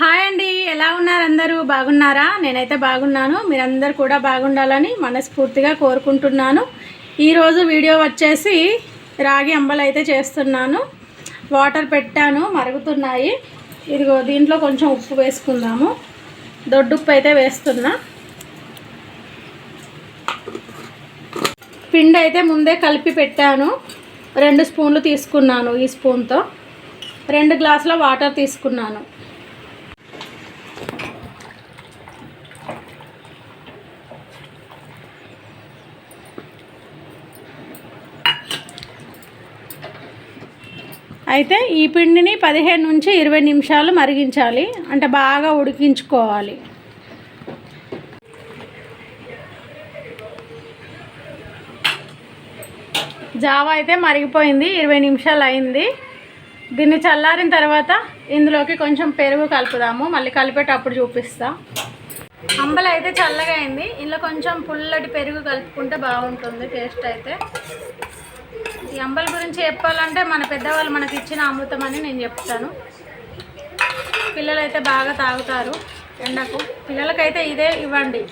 Hi అండి. ఎలా ఉన్నారు అందరూ? బాగున్నారా? నేనైతే బాగున్నాను. మీరందరూ కూడా బాగుండాలని మనస్ఫూర్తిగా కోరుకుంటున్నాను. ఈరోజు వీడియో వచ్చేసి రాగి అంబలు అయితే చేస్తున్నాను. వాటర్ పెట్టాను మరుగుతున్నాయి. ఇదిగో దీంట్లో కొంచెం ఉప్పు వేసుకుందాము. దొడ్డుప్పు అయితే వేస్తున్నా. పిండి అయితే ముందే కలిపి పెట్టాను. రెండు స్పూన్లు తీసుకున్నాను ఈ స్పూన్తో. రెండు గ్లాసుల వాటర్ తీసుకున్నాను. అయితే ఈ పిండిని పదిహేను నుంచి ఇరవై నిమిషాలు మరిగించాలి. అంటే బాగా ఉడికించుకోవాలి. జావా అయితే మరిగిపోయింది. ఇరవై నిమిషాలు అయింది. దీన్ని చల్లారిన తర్వాత ఇందులోకి కొంచెం పెరుగు కలుపుదాము. మళ్ళీ కలిపేటప్పుడు చూపిస్తా. అంబలు అయితే చల్లగా అయింది. ఇందులో కొంచెం పుల్లటి పెరుగు కలుపుకుంటే బాగుంటుంది. టేస్ట్ అయితే. ఈ అంబల గురించి చెప్పాలంటే మన పెద్దవాళ్ళు మనకి ఇచ్చిన అమృతం అని నేను చెప్తాను. పిల్లలు అయితే బాగా తాగుతారు ఎండకు. పిల్లలకైతే ఇదే ఇవ్వండి.